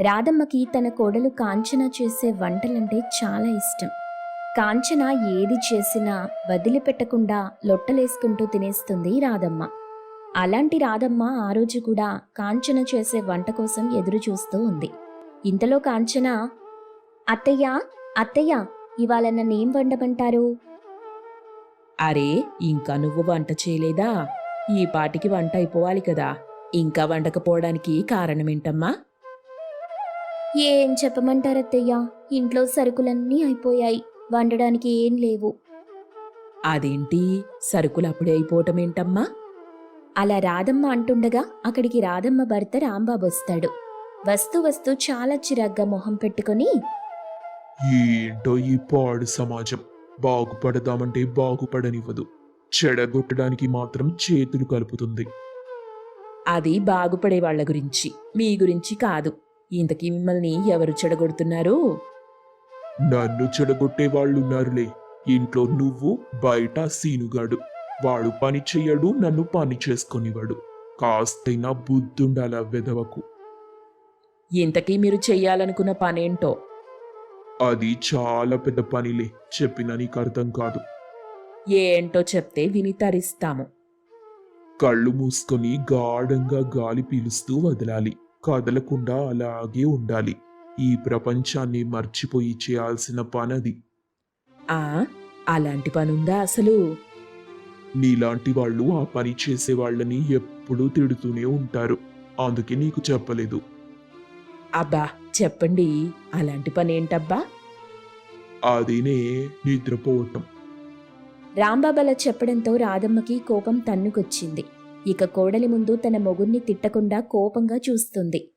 రాధమ్మకి తన కోడలు కాంచన చేసే వంటలంటే చాలా ఇష్టం. కాంచన ఏది చేసినా వదిలిపెట్టకుండా లొట్టలేసుకుంటూ తినేస్తుంది రాధమ్మ. అలాంటి రాధమ్మ ఆ రోజు కూడా కాంచన చేసే వంట కోసం ఎదురు చూస్తూ ఉంది. ఇంతలో కాంచన అత్తయ్య అత్తయ్య ఇవాళ నన్నేం వండమంటారు? అరే ఇంకా నువ్వు వంట చేయలేదా? ఈ పాటికి వంట అయిపోవాలి కదా. ఇంకా వండకపోవడానికి కారణమేంటమ్మా? ఏం చెప్పమంటారు అత్తయ్య ఇంట్లో సరుకులన్నీ అయిపోయాయి. వండడానికి ఏం లేవు. అదేంటి? సరుకులు అప్పుడే అయిపోవటం ఏంటమ్మా అలా రాధమ్మ అంటుండగా అక్కడికి రాధమ్మ భర్త రాంబాబు వస్తాడు. వస్తూ వస్తూ చాలా చిరాగ్గా మొహం పెట్టుకొని ఏంటో ఈ పాడు సమాజం. బాగుపడదామంటే బాగుపడనివ్వదు. చెడగొట్టడానికి మాత్రం చేతులు కలుపుతుంది. అది బాగుపడే వాళ్ళ గురించి. మీ గురించి కాదు. ఇంతకీ మిమ్మల్ని ఎవరు చెడగొడుతున్నారు? నన్ను చెడగొట్టే వాళ్ళున్నారులే ఇంట్లో నువ్వు బయట సీనుగాడు. వాడు పని చెయ్యడు నన్ను పని చేసుకొనివాడు కాస్తైనా బుద్ధుండాల వెదవకు ఇంతకీ మీరు చెయ్యాలనుకున్న పనేంటో? అది చాలా పెద్ద పనిలే చెప్పినా నీకు అర్థం కాదు. ఏంటో చెప్తే విని తరిస్తాము. కళ్ళు మూసుకొని గాఢంగా గాలి పీలుస్తూ వదలాలి. కదలకుండా అలాగే ఉండాలి. ఈ ప్రపంచాన్ని మర్చిపోయి చేయాల్సిన పనది. ఆ? అలాంటి పనుందా అసలు? నీలాంటి వాళ్ళు ఆ పని చేసే వాళ్ళని ఎప్పుడూ తిడుతూనే ఉంటారు. అందుకే నీకు చెప్పలేదు. అబ్బా చెప్పండి. అలాంటి పనేంటబ్బా? అదేనే నిద్రపోవటం. రాంబాబు అలా చెప్పడంతో రాధమ్మకి కోపం తన్నుకొచ్చింది. ఇక కోడలి ముందు తన మొగుణ్ణి తిట్టకుండా కోపంగా చూస్తుంది.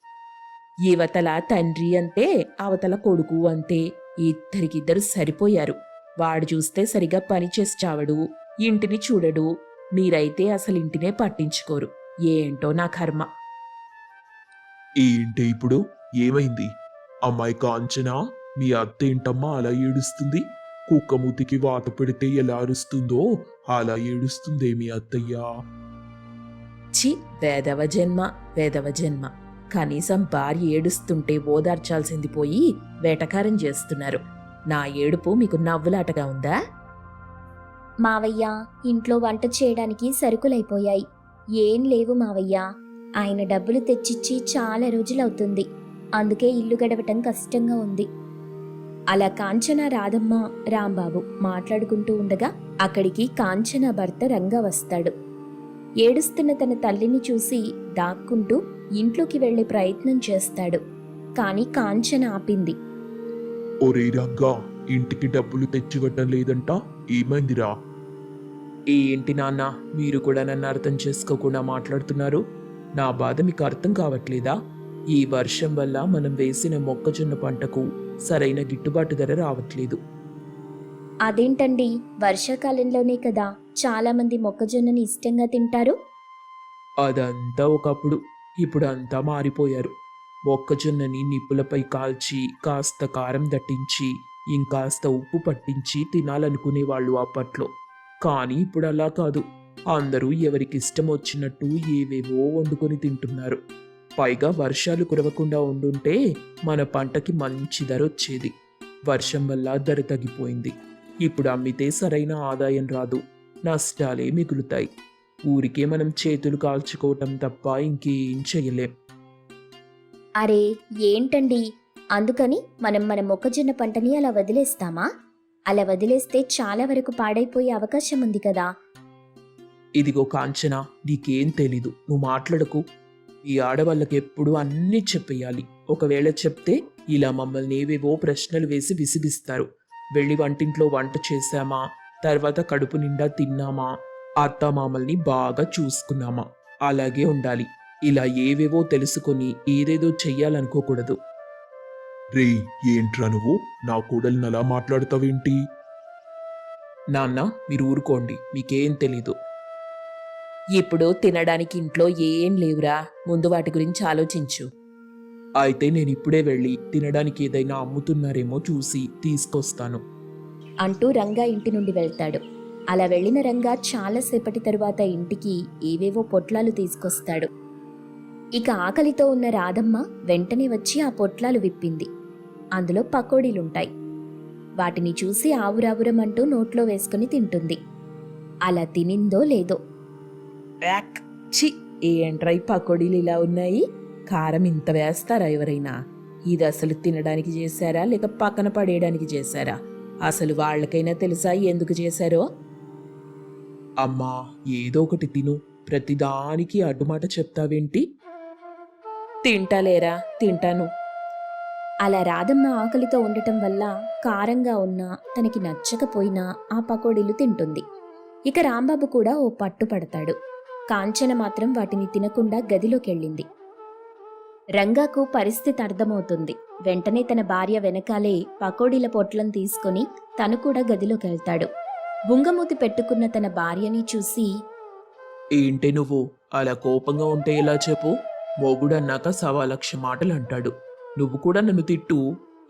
యువతల తండ్రి అంతే అవతల కొడుకు అంతే. ఇద్దరికిద్దరు సరిపోయారు. వాడు చూస్తే సరిగా పనిచేసి చావడు ఇంటిని చూడడు. మీరైతే అసలు ఇంటినే పట్టించుకోరు. ఏంటో నా కర్మ. ఏంటి ఇప్పుడు ఏమైంది? అమ్మాయి కాంచనా? మీ అత్త ఏంటమ్మా అలా ఏడుస్తుంది? కుక్క మూతికి వాత పెడితే ఎలా అరుస్తుందో అలా ఏడుస్తుందే మీ అత్తయ్యా. చి వేదవ జన్మ వేదవ జన్మ. కనీసం భార్య ఏడుస్తుంటే ఓదార్చాల్సింది పోయి వేటకారం చేస్తున్నారు. నా ఏడుపు మీకు నవ్వులాటగా ఉందా? మావయ్య ఇంట్లో వంట చేయడానికి సరుకులైపోయాయి. ఏం లేవు మావయ్య. ఆయన డబ్బులు తెచ్చిచ్చి చాలా రోజులవుతుంది. అందుకే ఇల్లు గడవటం కష్టంగా ఉంది. అలా కాంచన రాధమ్మ రాంబాబు మాట్లాడుకుంటూ ఉండగా అక్కడికి కాంచన భర్త రంగ వస్తాడు ఏడుస్తున్న తన తల్లిని చూసి దాక్కుంటూ ఇంట్లోకి వెళ్ళే ప్రయత్నం చేస్తాడు. కాని కాంచన ఆపింది. ఒరే రంగా ఇంటికి డబ్బులు తెచ్చివ్వటం లేదంట? ఏమైందిరా? ఏంటి నాన్న మీరు కూడా నన్ను అర్థం చేసుకోకుండా మాట్లాడుతున్నారు? నా బాధ మీకు అర్థం కావట్లేదా? ఈ వర్షం వల్ల మనం వేసిన మొక్కజొన్న పంటకు సరైన గిట్టుబాటు ధర రావట్లేదు. అదేంటండి? వర్షాకాలంలోనే కదా చాలా మంది మొక్కజొన్నని ఇష్టంగా తింటారు? అదంతా ఒకప్పుడు ఇప్పుడు అంతా మారిపోయారు. మొక్కజొన్నని నిప్పులపై కాల్చి కాస్త కారం దట్టించి ఇంకాస్త ఉప్పు పట్టించి తినాలనుకునేవాళ్ళు అప్పట్లో. కానీ ఇప్పుడు అలా కాదు. అందరూ ఎవరికిష్టం వచ్చినట్టు ఏవేవో వండుకొని తింటున్నారు. పైగా వర్షాలు కురవకుండా ఉండుంటే మన పంటకి మంచి ధర వచ్చేది. వర్షం వల్ల ధర తగ్గిపోయింది. ఇప్పుడు అమ్మితే సరైన ఆదాయం రాదు. నష్టాలే మిగులుతాయి. ఊరికే మనం చేతులు కాల్చుకోవటం తప్ప ఇంకేం చెయ్యలేం. అరే ఏంటండి? అందుకని మనం మన మొక్కజొన్న పంటని అలా వదిలేస్తామా? అలా వదిలేస్తే చాలా వరకు పాడైపోయే అవకాశం ఉంది కదా. ఇదిగో కాంచన నీకేం తెలీదు. నువ్వు మాట్లాడకు. ఈ ఆడవాళ్ళకి ఎప్పుడు అన్నీ చెప్పేయాలి. ఒకవేళ చెప్తే ఇలా మమ్మల్ని ఏవేవో ప్రశ్నలు వేసి విసిగిస్తారు. వెళ్ళి వంటింట్లో వంట చేశామా? తర్వాత కడుపు నిండా తిన్నామా? అత్త మామల్ని బాగా చూసుకున్నామా? అలాగే ఉండాలి. ఇలా ఏవేవో తెలుసుకొని ఏదేదో చెయ్యాలనుకోకూడదు. రే ఏంట్రా నువ్వు? నా కూడలిని అలా మాట్లాడతావేంటి? నాన్న మీరు ఊరుకోండి. మీకేం తెలీదు. ఇప్పుడు తినడానికి ఇంట్లో ఏం లేవురా. ముందు వాటి గురించి ఆలోచించు. అయితే నేను ఇప్పుడే వెళ్ళి తినడానికి ఏదైనా అమ్ముతున్నారేమో చూసి తీసుకొస్తాను. అంటూ రంగా ఇంటి నుండి వెళ్తాడు. అలా వెళ్ళిన రంగా చాలాసేపటి తరువాత ఇంటికి ఏవేవో పొట్లాలు తీసుకొస్తాడు. ఇక ఆకలితో ఉన్న రాధమ్మ వెంటనే వచ్చి ఆ పొట్లాలు విప్పింది. అందులో పకోడీలుంటాయి. వాటిని చూసి ఆవురావురమంటూ నోట్లో వేసుకుని తింటుంది. అలా తినిందో లేదో. ఏంట్రై పకోడీలు ఇలా ఉన్నాయి? కారం ఇంత వేస్తారా ఎవరైనా? ఇది అసలు తినడానికి చేశారా? లేక పక్కన పడేయడానికి చేశారా? అసలు వాళ్ళకైనా తెలుసా ఎందుకు చేశారో? అమ్మా ఏదో ఒకటి తిను. ప్రతిదానికి అడ్డుమాట చెప్తావేంటి? తింటాలేరా తింటాను. అలా రాధమ్మ ఆకలితో ఉండటం వల్ల కారంగా ఉన్నా తనకి నచ్చకపోయినా ఆ పకోడీలు తింటుంది. ఇక రాంబాబు కూడా ఓ పట్టు పడతాడు. కాంచన మాత్రం వాటిని తినకుండా గదిలోకెళ్ళింది. రంగాకు పరిస్థితి అర్థమవుతుంది. వెంటనే తన భార్య వెనకాలే పకోడీల పొట్లం తీసుకొని తను కూడా గదిలోకెళ్తాడు. బుంగమూతి పెట్టుకున్న తన భార్యని చూసి ఏంటి నువ్వు అలా కోపంగా ఉంటే ఎలా చెప్పు? మొగుడన్నాక సవా లక్ష మాటలు అంటాడు నువ్వు కూడా నన్ను తిట్టు.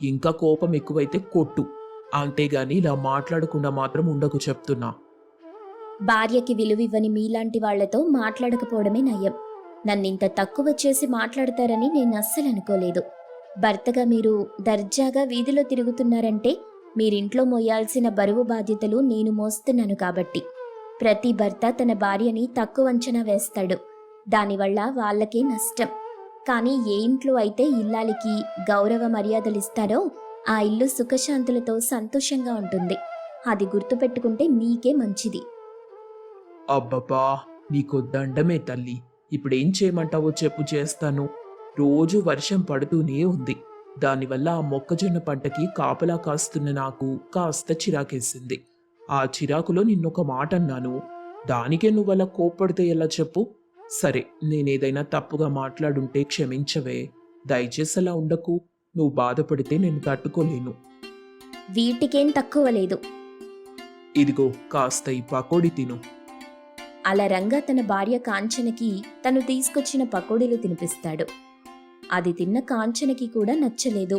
ఇంకా కోపం ఎక్కువైతే కొట్టు. అంతేగాని ఇలా మాట్లాడకుండా మాత్రం ఉండకు చెప్తున్నా. భార్యకి విలువివ్వని మీలాంటి వాళ్ళతో మాట్లాడకపోవడమే నయం. నన్నింత తక్కువ చేసి మాట్లాడతారని నేను అస్సలు అనుకోలేదు. భర్తగా మీరు దర్జాగా వీధిలో తిరుగుతున్నారంటే మీరింట్లో మోయాల్సిన బరువు బాధ్యతలు నేను మోస్తున్నాను కాబట్టి. ప్రతి భర్త తన భార్యని తక్కువ అంచనా వేస్తాడు. దానివల్ల వాళ్ళకే నష్టం. కానీ ఏ ఇంట్లో అయితే ఇల్లాలికి గౌరవ మర్యాదలు ఇస్తారో ఆ ఇల్లు సుఖశాంతులతో సంతోషంగా ఉంటుంది. అది గుర్తుపెట్టుకుంటే మీకే మంచిది. అబ్బబ్బా నీకు దండమే తల్లి. ఇప్పుడేం చేయమంటావో చెప్పు చేస్తాను. రోజు వర్షం పడుతూనే ఉంది. దానివల్ల ఆ మొక్కజొన్న పంటకి కాపలా కాస్తున్న నాకు కాస్త చిరాకేసింది. ఆ చిరాకులో నిన్నొక మాట అన్నాను దానికే నువ్వలా కోప్పడితే ఎలా చెప్పు? సరే నేనేదైనా తప్పుగా మాట్లాడుంటే క్షమించవే. దయచేసి అలా ఉండకు. నువ్వు బాధపడితే నేను తట్టుకోలేను. వీటికేం తక్కువ లేదు. ఇదిగో కాస్త ఈ పకోడీ తిను. అలా రంగా తన భార్య కాంచనకి తను తీసుకొచ్చిన పకోడీలు తినిపిస్తాడు. అది తిన్న కాంచనకి కూడా నచ్చలేదు.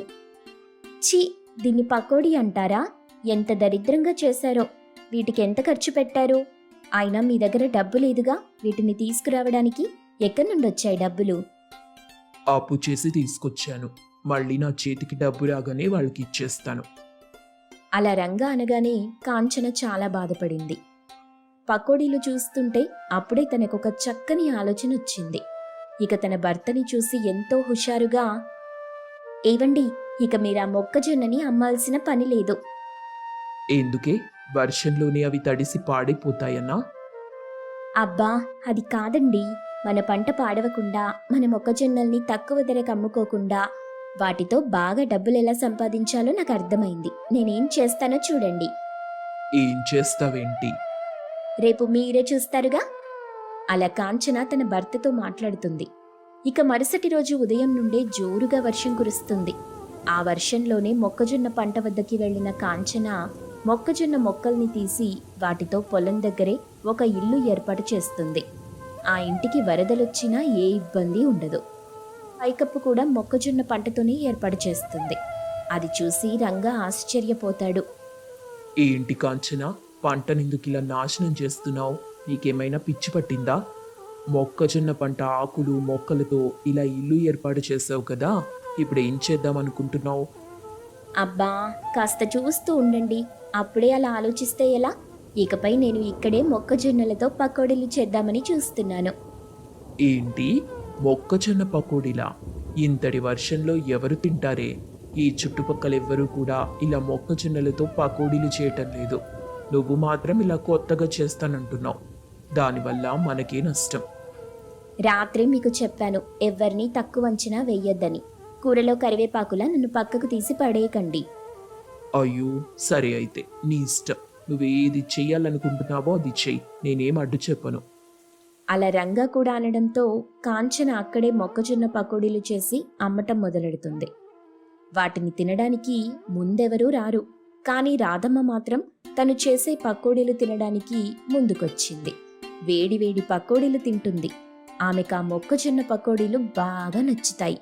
ఛీ దీన్ని పకోడీ అంటారా? ఎంత దరిద్రంగా చేశారో. వీటికి ఎంత ఖర్చు పెట్టారు? అయినా మీ దగ్గర డబ్బు లేదుగా వీటిని తీసుకురావడానికి? ఎక్కడి నుండి వచ్చాయి డబ్బులు? అప్పు చేసి తీసుకొచ్చాను. మళ్ళీ నా చేతికి డబ్బు రాగానే వాళ్ళకి ఇచ్చేస్తాను. అలా రంగా అనగానే కాంచన చాలా బాధపడింది. పకోడీలు చూస్తుంటే అప్పుడే తనకొక చక్కని ఆలోచన వచ్చింది ఇక తన భర్తని చూసి ఎంతో హుషారుగా ఏవండి ఇక మీరు ఆ మొక్కజొన్నని అమ్మాల్సిన పని లేదు. ఎందుకే? వర్షంలోనే అవి తడిసి పాడైపోతాయన్నా? అబ్బా అది కాదండి. మన పంట పాడవకుండా మన మొక్కజొన్నల్ని తక్కువ ధరకు అమ్ముకోకుండా వాటితో బాగా డబ్బులు ఎలా సంపాదించాలో నాకు అర్థమైంది. నేనేం చేస్తానో చూడండి. ఏం చేస్తావేంటి? రేపు మీరే చూస్తారుగా? అలా కాంచన తన భర్తతో మాట్లాడుతుంది. ఇక మరుసటి రోజు ఉదయం నుండే జోరుగా వర్షం కురుస్తుంది. ఆ వర్షంలోనే మొక్కజొన్న పంట వద్దకి వెళ్ళిన కాంచన మొక్కజొన్న మొక్కల్ని తీసి వాటితో పొలం దగ్గరే ఒక ఇల్లు ఏర్పాటు చేస్తుంది. ఆ ఇంటికి వరదలొచ్చినా ఏ ఇబ్బంది ఉండదు. పైకప్పు కూడా మొక్కజొన్న పంటతోనే ఏర్పాటు చేస్తుంది. అది చూసి రంగా ఆశ్చర్యపోతాడు. ఏంటి కాంచన పంటనెందుకు ఇలా నాశనం చేస్తున్నావు. నీకేమైనా పిచ్చి పట్టిందా? మొక్కజొన్న పంట ఆకులు మొక్కలతో ఇలా ఇల్లు ఏర్పాటు చేసావు కదా ఇప్పుడు ఏం చేద్దాం అనుకుంటున్నావు అబ్బా కాస్త చూస్తూ ఉండండి. అప్పుడే అలా ఆలోచిస్తే ఎలా? ఇకపై నేను ఇక్కడే మొక్కజొన్నలతో పకోడీలు చేద్దామని చూస్తున్నాను. ఏంటి? మొక్కజొన్న పకోడీలా? ఇంతటి వర్షంలో ఎవరు తింటారే? ఈ చుట్టుపక్కల ఎవ్వరూ కూడా ఇలా మొక్కజొన్నలతో పకోడీలు చేయటం లేదు. నువ్వు మాత్రం ఇలా కొత్తగా చేస్తానంటున్నావు. దానివల్ల మనకే నష్టం. రాత్రి మీకు చెప్పాను ఎవ్వరినీ తక్కువ అంచనా వెయ్యొద్దని కూరలో కరివేపాకులా నన్ను పక్కకు తీసి పడేయకండి. అయ్యో సరే అయితే నీ ఇష్టం. నువ్వేది చెయ్యాలనుకుంటున్నావో అది చెయ్యి. నేనేం అడ్డు చెప్పను. అలా రంగా కూడా అనడంతో కాంచన అక్కడే మొక్కజొన్న పకోడీలు చేసి అమ్మటం మొదలెడుతుంది. వాటిని తినడానికి ముందెవరూ రారు. కానీ రాధమ్మ మాత్రం తను చేసే పకోడీలు తినడానికి ముందుకొచ్చింది. వేడివేడి పకోడీలు తింటుంది. ఆమెకు ఆ మొక్కజొన్న పకోడీలు బాగా నచ్చుతాయి.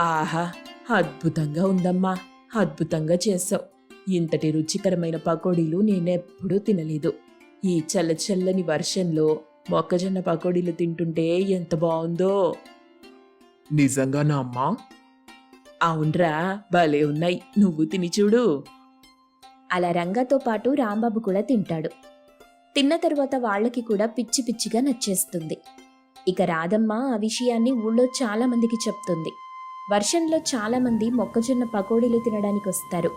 ఆహా అద్భుతంగా ఉందమ్మా. అద్భుతంగా చేసావు ఇంతటి రుచికరమైన పకోడీలు నేనెప్పుడూ తినలేదు. ఈ చల్ల చల్లని వర్షంలో మొక్కజొన్న పకోడీలు తింటుంటే ఎంత బాగుందో. నిజంగానా అమ్మా? అవునరా భలే ఉన్నాయి. నువ్వు తిని చూడు. అలా రంగతో పాటు రాంబాబు కూడా తింటాడు. తిన్న తరువాత వాళ్ళకి కూడా పిచ్చి పిచ్చిగా నచ్చేస్తుంది. ఇక రాధమ్మ ఆ విషయాన్ని ఊళ్ళో చాలా మందికి చెప్తుంది. వర్షంలో చాలా మంది మొక్కజొన్న పకోడీలు తినడానికి వస్తారు.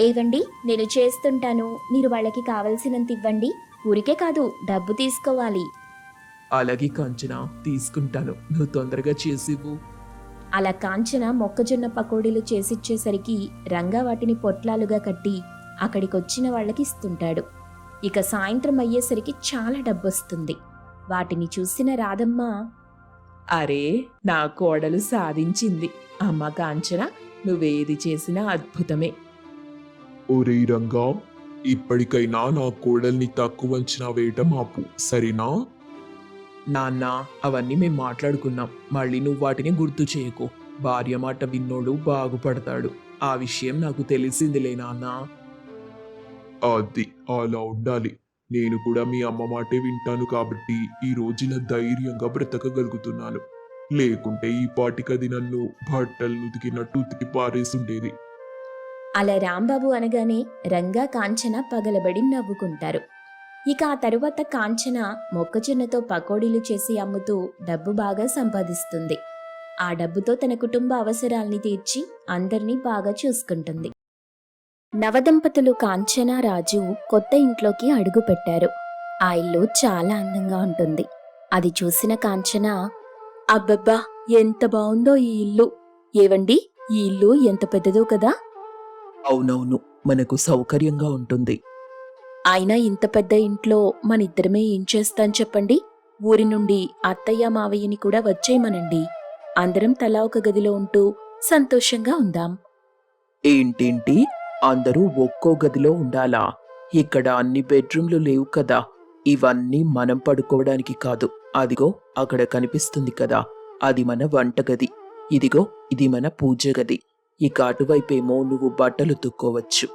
ఏవండి నేను చేస్తుంటాను. మీరు వాళ్ళకి కావలసినంత ఇవ్వండి. ఊరికే కాదు డబ్బు తీసుకోవాలి. అలాగే కాంచన తీసుకుంటాను. నువ్వు తొందరగా చేసివ్వు. అలా కాంచన మొక్కజొన్న పకోడీలు చేసిచ్చేసరికి రంగా వాటిని పొట్లాలుగా కట్టి అక్కడికొచ్చిన వాళ్ళకి ఇస్తుంటాడు ఇక సాయంత్రం అయ్యేసరికి చాలా డబ్బొస్తుంది. వాటిని చూసిన రాధమ్మ అరే నా కోడలు సాధించింది. అమ్మ కాంచన నువ్వేది చేసినా అద్భుతమే. ఒరే రంగా ఇప్పటికైనా నా కోడల్ని తక్కువ అంచనా వేయటం ఆపు సరేనా? నాన్న అవన్నీ మేం మాట్లాడుకున్నాం. మళ్ళీ నువ్వు వాటిని గుర్తు చేయకు. భార్య మాట విన్నోడు బాగుపడతాడు. ఆ విషయం నాకు తెలిసిందిలే నాన్న. అది అలా ఉండాలి. నేను కూడా మీ అమ్మ మాటే వింటాను కాబట్టి ఈ రోజున ధైర్యంగా బ్రతకగలుగుతున్నాను. లేకుంటే ఈ పాటికది నన్ను బట్టలు ఉతికినట్టు ఉతికి పారేసుండేది. అలా రాంబాబు అనగానే రంగా కాంచన పగలబడి నవ్వుకుంటారు. ఇక ఆ తరువాత కాంచన మొక్కజొన్నతో పకోడీలు చేసి అమ్ముతూ డబ్బు బాగా సంపాదిస్తుంది. ఆ డబ్బుతో తన కుటుంబ అవసరాల్ని తీర్చి అందరినీ బాగా చూసుకుంటుంది. నవదంపతులు కాంచన రాజు కొత్త ఇంట్లోకి అడుగు పెట్టారు. ఆ ఇల్లు చాలా అందంగా ఉంటుంది. అది చూసిన కాంచన అబ్బబ్బా ఎంత బాగుందో ఈ ఇల్లు. ఏవండి ఈ ఇల్లు ఎంత పెద్దదో కదా? అవునవును మనకు సౌకర్యంగా ఉంటుంది. అయినా ఇంత పెద్ద ఇంట్లో మనిద్దరమే ఏం చేస్తాం చెప్పండి? ఊరి నుండి అత్తయ్య మావయ్యని కూడా వచ్చేయమనండి. అందరం తలా ఒక గదిలో ఉంటూ సంతోషంగా ఉందాం. ఏంటేంటి? అందరూ ఒక్కో గదిలో ఉండాలా? ఇక్కడ అన్ని బెడ్రూమ్లు లేవు కదా. ఇవన్నీ మనం పడుకోవడానికి కాదు. అదిగో అక్కడ కనిపిస్తుంది కదా. అది మన వంటగది. ఇదిగో ఇది మన పూజ గది ఇక అటువైపేమో నువ్వు బట్టలు తుక్కోవచ్చు.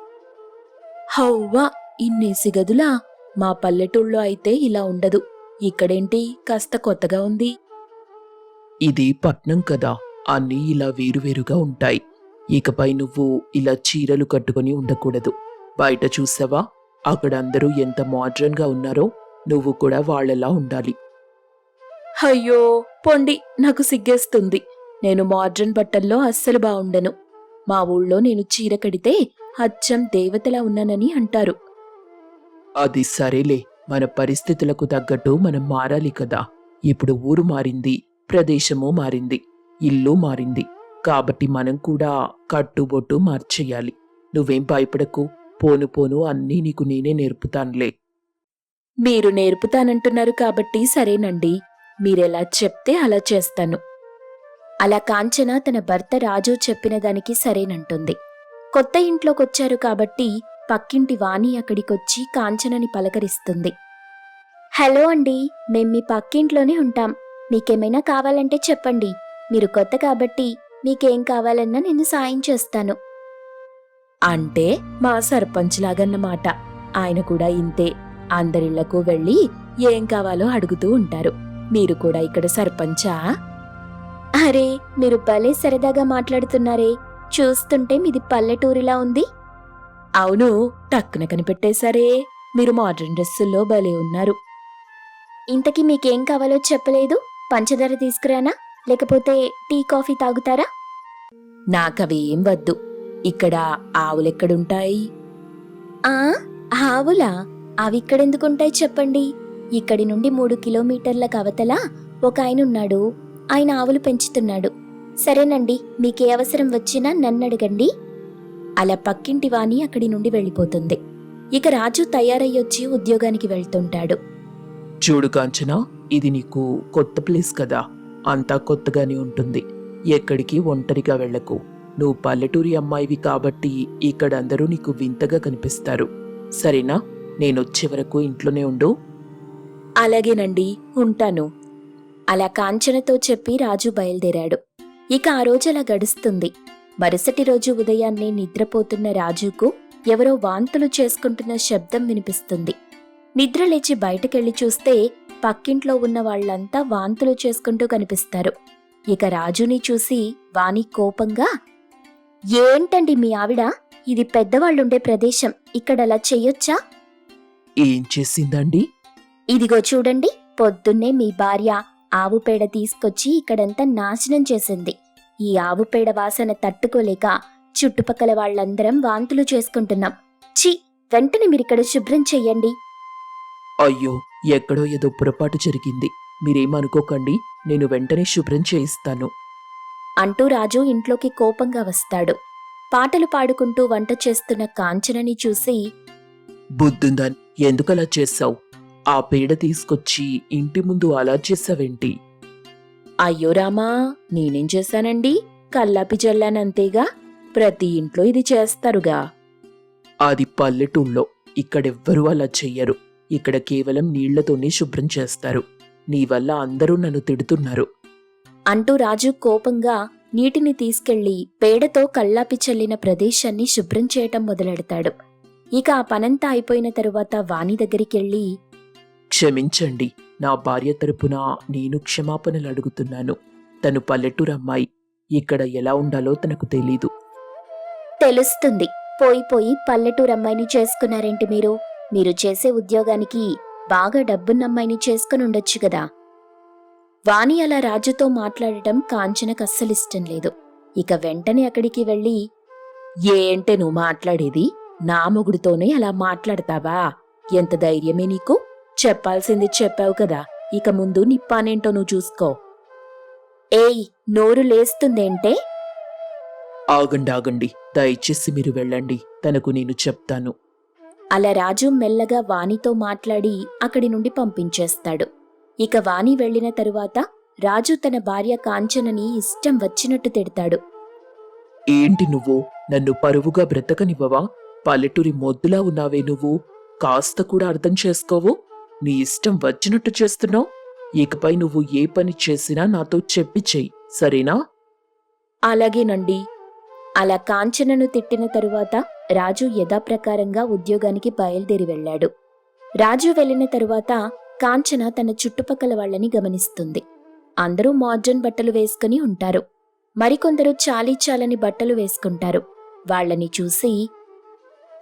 హౌవా ఇన్నేసి గదులా? మా పల్లెటూళ్ళలో అయితే ఇలా ఉండదు. ఇక్కడేంటి? కాస్త కొత్తగా ఉంది. ఇది పట్నం కదా. అన్నీ ఇలా వేరువేరుగా ఉంటాయి. ఇకపై నువ్వు ఇలా చీరలు కట్టుకొని ఉండకూడదు. బయట చూసావా? అక్కడ అందరూ ఎంత మోడ్రన్గా ఉన్నారో నువ్వు కూడా వాళ్ళలా ఉండాలి. అయ్యో పొండి నాకు సిగ్గేస్తుంది. నేను మోడ్రన్ బట్టల్లో అస్సలు బావుండను. మా ఊళ్ళో నేను చీర కడితే అచ్చం దేవతలా ఉన్నానని అంటారు. అది సరేలే మన పరిస్థితులకు తగ్గట్టు మనం మారాలి కదా. ఇప్పుడు ఊరు మారింది ప్రదేశము మారింది ఇల్లు మారింది. కాబట్టి మనం కూడా కట్టుబొట్టు మార్చేయాలి. నువ్వేం భయపడకు. పోను పోను అన్నీ నీకు నేనే నేర్పుతానులే. మీరు నేర్పుతానంటున్నారు కాబట్టి సరేనండి. మీరెలా చెప్తే అలా చేస్తాను. అలా కాంచన తన భర్త రాజు చెప్పిన దానికి సరేనంటుంది. కొత్త ఇంట్లోకొచ్చారు కాబట్టి పక్కింటి వాణి అక్కడికొచ్చి కాంచనని పలకరిస్తుంది. హలో అండి మేం మీ పక్కింట్లోనే ఉంటాం. మీకేమైనా కావాలంటే చెప్పండి. మీరు కొత్త కాబట్టి మీకేం కావాలన్నా నేను సాయం చేస్తాను. అంటే మా సర్పంచ్ లాగన్నమాట ఆయన కూడా ఇంతే. అందరిళ్ళకు వెళ్ళి ఏం కావాలో అడుగుతూ ఉంటారు. మీరు కూడా ఇక్కడ సర్పంచా? అరే మీరు భలే సరదాగా మాట్లాడుతున్నారే. చూస్తుంటే మీది పల్లెటూరిలా ఉంది. అవును టక్కున కనిపెట్టేశారే. మీరు మోడర్న్ డ్రెస్సుల్లో భలే ఉన్నారు. ఇంతకీ మీకేం కావాలో చెప్పలేదు? పంచదార తీసుకురానా? లేకపోతే టీ కాఫీ తాగుతారా? నాకవేం వద్దు. ఇక్కడ ఆవులెక్కడుంటాయి? ఆ ఆవులా. అవిక్కడెందుకుంటాయి చెప్పండి? ఇక్కడి నుండి మూడు కిలోమీటర్ల కవతల ఒక ఆయన ఉన్నాడు ఆయన ఆవులు పెంచుతున్నాడు. సరేనండి మీకే అవసరం వచ్చినా నన్ను అడగండి అలా పక్కింటి వాణి అక్కడి నుండి వెళ్ళిపోతుంది. ఇక రాజు తయారయ్యొచ్చి ఉద్యోగానికి వెళ్తుంటాడు. చూడు కాంచన ఇది నీకు కొత్త ప్లేస్ కదా. అంతా కొత్తగానే ఉంటుంది. ఎక్కడికి ఒంటరిగా వెళ్ళకు. నువ్వు పల్లెటూరి అమ్మాయివి కాబట్టి ఇక్కడ అందరూ నీకు వింతగా కనిపిస్తారు. సరేనా? నేనొచ్చే వరకు ఇంట్లోనే ఉండు. అలాగేనండి ఉంటాను. అలా కాంచనతో చెప్పి రాజు బయలుదేరాడు. ఇక ఆ రోజు అలా గడుస్తుంది. మరుసటి రోజు ఉదయాన్నే నిద్రపోతున్న రాజుకు ఎవరో వాంతులు చేసుకుంటున్న శబ్దం వినిపిస్తుంది. నిద్ర లేచి బయటకెళ్ళి చూస్తే పక్కింట్లో ఉన్న వాళ్ళంతా వాంతులు చేసుకుంటూ కనిపిస్తారు. ఇక రాజుని చూసి వాణి కోపంగా ఏంటండి మీ ఆవిడ? ఇది పెద్దవాళ్ళుండే ప్రదేశం. ఇక్కడ అలా చెయ్యొచ్చా ఏం చేసిందండి? ఇదిగో చూడండి పొద్దున్నే మీ భార్య ఆవు పేడ తీసుకొచ్చి ఇక్కడంతా నాశనం చేసింది. ఈ ఆవు పేడ వాసన తట్టుకోలేక చుట్టుపక్కల వాళ్ళందరం వాంతులు చేసుకుంటున్నాం. ఛీ వెంటనే మీరిక్కడ శుభ్రం చెయ్యండి అయ్యో ఎక్కడో ఏదో పొరపాటు జరిగింది. మీరేమనుకోకండి నేను వెంటనే శుభ్రం చేయిస్తాను. అంటూ రాజు ఇంట్లోకి కోపంగా వస్తాడు. పాటలు పాడుకుంటూ వంట చేస్తున్న కాంచనని చూసి బుద్ధుందా ఎందుకలా చేశావు? ఆ పేడ తీసుకొచ్చి ఇంటి ముందు అలా చేసావేంటి అయ్యో రామా నేనేం చేశానండి? కల్లాపి జల్లానంతేగా? ప్రతి ఇంట్లో ఇది చేస్తారుగా. అది పల్లెటూళ్ళలో ఇక్కడెవ్వరూ అలా చెయ్యరు. ఇక్కడ కేవలం నీళ్ళతోనే శుభ్రం చేస్తారు. నీ వల్ల అందరూ నన్ను తిడుతున్నారు. అంటూ రాజు కోపంగా నీటిని తీసుకెళ్ళి పేడతో కల్లాపి చల్లిన ప్రదేశాన్ని శుభ్రం చేయటం మొదలెడతాడు. ఇక ఆ పనంతా అయిపోయిన తరువాత వాణి దగ్గరికెళ్ళి క్షమించండి నా భార్య తరపున నేను క్షమాపణలు అడుగుతున్నాను. తను పల్లెటూరు అమ్మాయి ఇక్కడ ఎలా ఉండాలో తనకు తెలీదు. తెలుస్తుంది. పోయి పోయి పల్లెటూరు అమ్మాయిని చేసుకున్నారేంటి మీరు? మీరు చేసే ఉద్యోగానికి బాగా డబ్బున్నమ్మాయిని చేసుకుని ఉండొచ్చు కదా. వాణి అలా రాజుతో మాట్లాడటం కాంచనకు అస్సలిష్టం లేదు. ఇక వెంటనే అక్కడికి వెళ్ళి ఏంటే నువ్వు మాట్లాడేది? నా మొగుడితోనే అలా మాట్లాడతావా? ఎంత ధైర్యమే నీకు? చెప్పాల్సింది చెప్పావు కదా. ఇక ముందు నీ పనేంటో నువ్వు చూసుకో. ఏయ్ నోరు లేస్తుందేంటే? ఆగండి ఆగండి. దయచేసి మీరు వెళ్ళండి. తనకు నేను చెప్తాను. అలా రాజు మెల్లగా వాణితో మాట్లాడి అక్కడి నుండి పంపించేస్తాడు. ఇక వాణి వెళ్ళిన తరువాత రాజు తన భార్య కాంచనని ఇష్టం వచ్చినట్టు తిడతాడు. ఏంటి నువ్వు? నన్ను పరువుగా బ్రతకనివ్వవా? పల్లెటూరి మొద్దులా ఉన్నావే నువ్వు? కాస్త కూడా అర్థం చేసుకోవు? నీ ఇష్టం వచ్చినట్టు చేస్తున్నావు? ఇకపై నువ్వు ఏ పని చేసినా నాతో చెప్పి చెయ్యి సరేనా? అలాగేనండి. అలా కాంచనను తిట్టిన తరువాత రాజు యథాప్రకారంగా ఉద్యోగానికి బయలుదేరి వెళ్ళాడు. రాజు వెళ్ళిన తరువాత కాంచన తన చుట్టుపక్కల వాళ్ళని గమనిస్తుంది. అందరూ మోడ్రన్ బట్టలు వేసుకుని ఉంటారు. మరికొందరు చాలీ చాలని బట్టలు వేసుకుంటారు. వాళ్ళని చూసి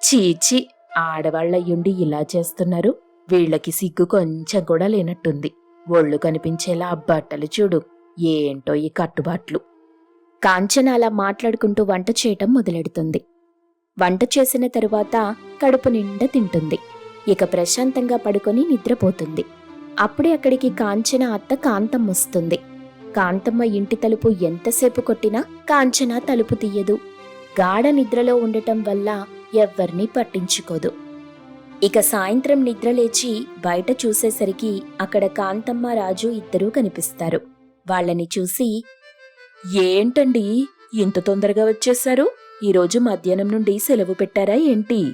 చీచి ఆడవాళ్ళయ్యుండి ఇలా చేస్తున్నారు. వీళ్ళకి సిగ్గు కొంచెం కూడా లేనట్టుంది. ఒళ్ళు కనిపించేలా బట్టలు చూడు. ఏంటో ఈ కట్టుబాట్లు. కాంచన అలా మాట్లాడుకుంటూ వంట చేయటం మొదలెడుతుంది. వంట చేసిన తరువాత కడుపు నిండా తింటుంది. ఇక ప్రశాంతంగా పడుకొని నిద్రపోతుంది. అప్పుడే అక్కడికి కాంచన అత్త కాంతం వస్తుంది. కాంతమ్మ ఇంటి తలుపు ఎంతసేపు కొట్టినా కాంచన తలుపు తీయదు. గాఢ నిద్రలో ఉండటం వల్ల ఎవ్వర్నీ పట్టించుకోదు. ఇక సాయంత్రం నిద్రలేచి బయట చూసేసరికి అక్కడ కాంతమ్మ రాజు ఇద్దరూ కనిపిస్తారు. వాళ్ళని చూసి ఏంటండి? ఇంత తొందరగా వచ్చేశారు? ఈరోజు మధ్యాహ్నం నుండి సెలవు పెట్టారా ఏంటి?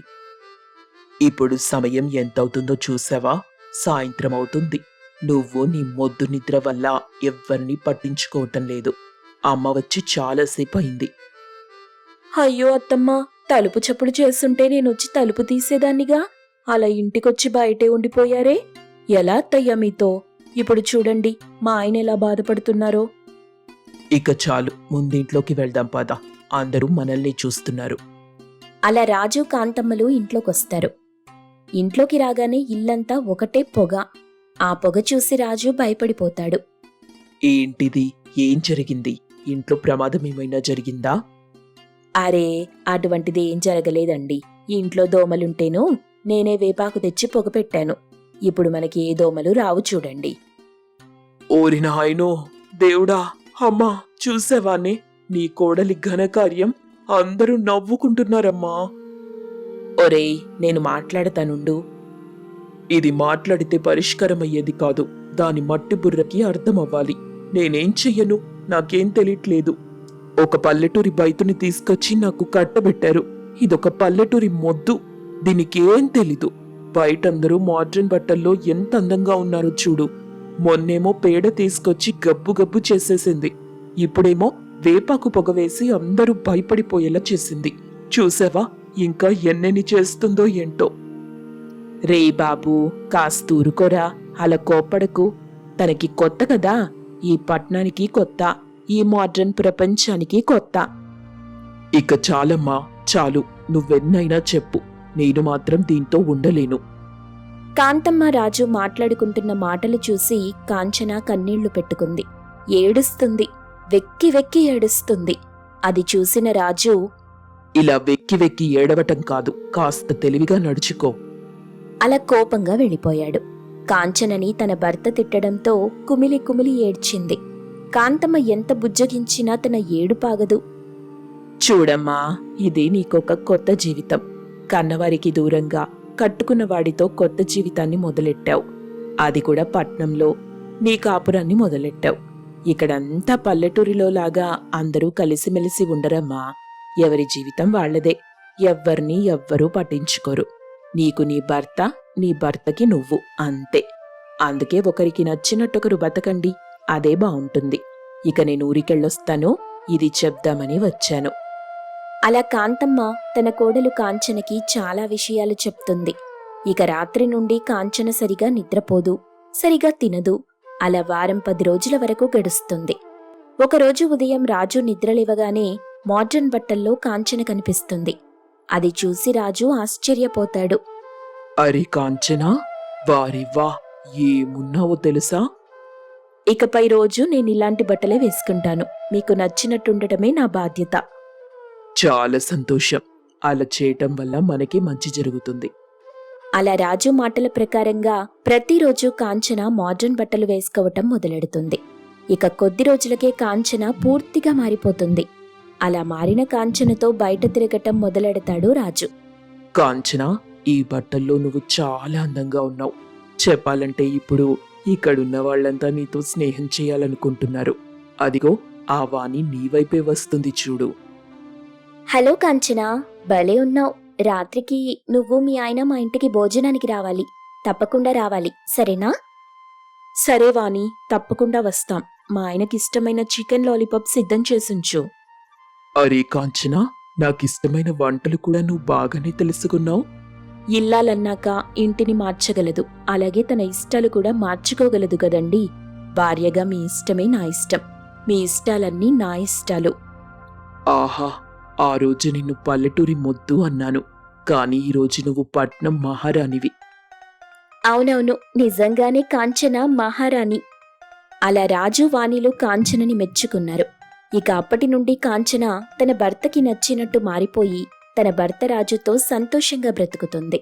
ఇప్పుడు సమయం ఎంతవుతుందో చూసావా? సాయంత్రం అవుతుంది. నువ్వు నీ మొద్దు నిద్ర వల్ల ఎవ్వరినీ పట్టించుకోవటం లేదు. అమ్మ వచ్చి చాలాసేపు అయింది. అయ్యో అత్తమ్మ తలుపు చప్పుడు చేస్తుంటే నేను వచ్చి తలుపు తీసేదాన్నిగా? అలా ఇంటికొచ్చి బయటే ఉండిపోయారే? ఎలా అత్తయ్యా మీతో? ఇప్పుడు చూడండి మా ఆయన ఎలా బాధపడుతున్నారో. ఇక చాలు ముందింట్లోకి వెళ్దాం పద. అందరూ మనల్ని చూస్తున్నారు. అలా రాజు కాంతమ్మలు ఇంట్లోకొస్తారు. ఇంట్లోకి రాగానే ఇల్లంతా ఒకటే పొగ. ఆ పొగ చూసి రాజు భయపడిపోతాడు. ఏంటిది? ఏం జరిగింది? ఇంట్లో ప్రమాదం ఏమైనా జరిగిందా? అరే అటువంటిది ఏం జరగలేదండి. ఇంట్లో దోమలుంటేను నేనే వేపాకు తెచ్చి పొగ పెట్టాను. ఇప్పుడు మనకి ఏ దోమలు రావు చూడండి. ఓరి నాయనో దేవుడా! అమ్మా చూసావానే నీ కోడలి ఘనకార్యం అందరూ నవ్వుకుంటున్నారమ్మా. ఒరేయ్ నేను మాట్లాడతానుండు. ఇది మాట్లాడితే పరిష్కారం అయ్యేది కాదు. దాని మట్టి బుర్రకి అర్థం అవ్వాలి నేనేం చెయ్యను? నాకేం తెలియట్లేదు. ఒక పల్లెటూరి బయతుని తీసుకొచ్చి నాకు కట్టబెట్టారు. ఇదొక పల్లెటూరి మొద్దు. దీనికేం తెలీదు. బయటందరూ మోడ్రన్ బట్టల్లో ఎంత అందంగా ఉన్నారో చూడు. మొన్నేమో పేడ తీసుకొచ్చి గబ్బు గబ్బు చేసేసింది. ఇప్పుడేమో వేపాకు పొగవేసి అందరూ భయపడిపోయేలా చేసింది. చూసావా? ఇంకా ఎన్నెని చేస్తుందో ఏంటో. రే బాబు కాస్తూరుకోరా అలా కోప్పడకు. తనకి కొత్త కదా. ఈ పట్నానికి కొత్త. ఈ మోడ్రన్ ప్రపంచానికి కొత్త. ఇక చాలమ్మా చాలు. నువ్వెన్నైనా చెప్పు. నేను మాత్రం దీంతో ఉండలేను. కాంతమ్మ రాజు మాట్లాడుకుంటున్న మాటలు చూసి కాంచన కన్నీళ్ళు పెట్టుకుంది. ఏడుస్తుంది. వెక్కి వెక్కి ఏడుస్తుంది. అది చూసిన రాజు ఇలా వెక్కి వెక్కి ఏడవటం కాదు కాస్త తెలివిగా నడుచుకో. అలా కోపంగా వెళ్ళిపోయాడు. కాంచనని తన భర్త తిట్టడంతో కుమిలి కుమిలి ఏడ్చింది. కాంతమ్మ ఎంత బుజ్జగించినా తన ఏడు పాగదు. చూడమ్మా ఇది నీకొక కొత్త జీవితం. కన్నవారికి దూరంగా కట్టుకున్న వాడితో కొత్త జీవితాన్ని మొదలెట్టావు. అది కూడా పట్నంలో నీ కాపురాన్ని మొదలెట్టావు. ఇక్కడంతా పల్లెటూరిలో లాగా అందరూ కలిసిమెలిసి ఉండరమ్మా. ఎవరి జీవితం వాళ్ళదే. ఎవ్వరిని ఎవ్వరూ పట్టించుకోరు. నీకు నీ భర్త నీ భర్తకి నువ్వు అంతే. అందుకే ఒకరికి నచ్చినట్టొకరు బతకండి. అదే బావుంటుంది. ఇక నేను ఊరికెళ్ళొస్తాను. ఇది చెప్దామని వచ్చాను. అలా కాంతమ్మ తన కోడలు కాంచనకి చాలా విషయాలు చెప్తుంది. ఇక రాత్రి నుండి కాంచన సరిగా నిద్రపోదు సరిగా తినదు. అలా వారం పది రోజుల వరకు గడుస్తుంది. ఒకరోజు ఉదయం రాజు నిద్రలేవగానే మోడ్రన్ బట్టల్లో కాంచన కనిపిస్తుంది. అది చూసి రాజు ఆశ్చర్యపోతాడు. అరే కాంచనా వారి వా ఏమున్నావో తెలుసా? ఇకపై రోజు నేను ఇలాంటి బట్టలే వేసుకుంటాను. మీకు నచ్చినట్టుండటమే నా బాధ్యత. చాలా సంతోషం. అలా చేయటం వల్ల మనకి మంచి జరుగుతుంది. అలా రాజు మాటల ప్రకారంగా ప్రతిరోజు కాంచన మోడ్రన్ బట్టలు వేసుకోవటం మొదలెడుతుంది. ఇక కొద్ది రోజులకే కాంచన పూర్తిగా మారిపోతుంది. అలా మారిన కాంచనతో బయట తిరగటం మొదలెడతాడు రాజు. కాంచనా ఈ బట్టల్లో నువ్వు చాలా అందంగా ఉన్నావు. చెప్పాలంటే ఇప్పుడు ఇక్కడున్న వాళ్ళంతా నీతో స్నేహం చేయాలనుకుంటున్నారు. అదిగో ఆ వాణి నీ వైపే వస్తుంది చూడు. హలో కాంచన. భలే ఉన్నావు. రాత్రికి నువ్వు మీ ఆయన మా ఇంటికి భోజనానికి రావాలి. తప్పకుండా రావాలి. సరేనా? సరే వాణి తప్పకుండా వస్తాం. మా ఆయనకి ఇష్టమైన చికెన్ లాలీపాప్ సిద్ధం చేసుంచు. అరే కాంచనా నాకిష్టమైన వంటలు కూడా నువ్వు బాగానే తెలుసుకున్నావు. ఇల్లాలన్నాక ఇంటిని మార్చగలదు. అలాగే తన ఇష్టాలు కూడా మార్చుకోగలదు కదండి. భార్యగా మీ ఇష్టమే నా ఇష్టం. మీ ఇష్టాలన్నీ నా ఇష్టాలు. ఆహా ఆ రోజు నిన్ను పల్లెటూరి మొద్దు అన్నాను కానీ ఈరోజు నువ్వు పట్నం మహారాణివి. అవునవును నిజంగానే కాంచన మహారాణి. అలా రాజు వాణిలో కాంచనని మెచ్చుకున్నారు. ఇక అప్పటి నుండి కాంచన తన భర్తకి నచ్చినట్టు మారిపోయి తన భర్త రాజుతో సంతోషంగా బ్రతుకుతుంది.